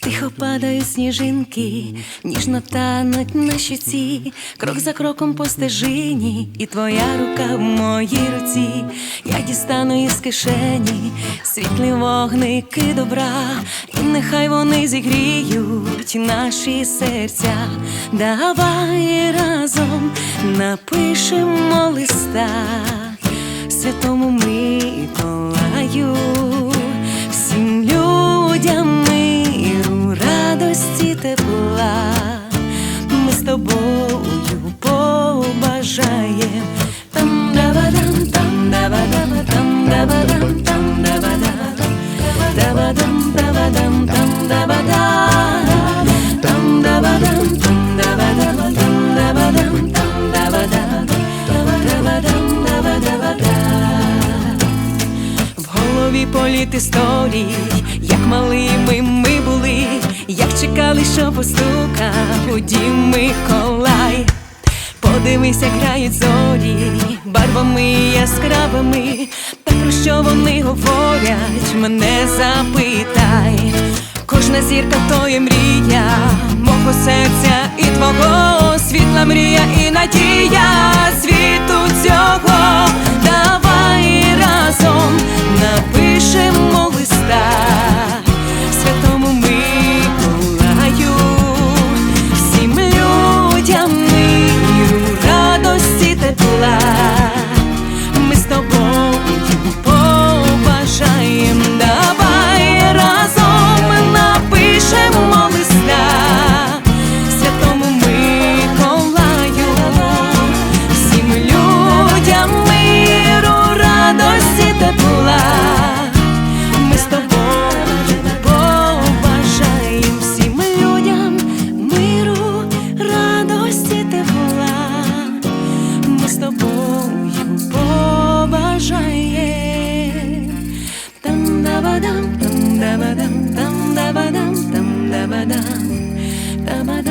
Тихо падають сніжинки, ніжно тануть на щоці, крок за кроком по стежині, і твоя рука в моїй руці, я дістану із кишені світлі вогники добра, нехай вони зігріють наші серця. Давай разом напишемо листа святому Миколаю, всім людям миру, радості, тепла. Ми з тобою побажаєм. В політ історій, як малими ми були, як чекали, що постукав у дім Миколай. Подивися, грають зорі барвами яскравими, та про що вони говорять, мене запитай. Кожна зірка то є мрія, мого серця і твого світла мрія і надія Dum dum da ba dum dum da dam dum dum dam dam dum dum dam dam dum.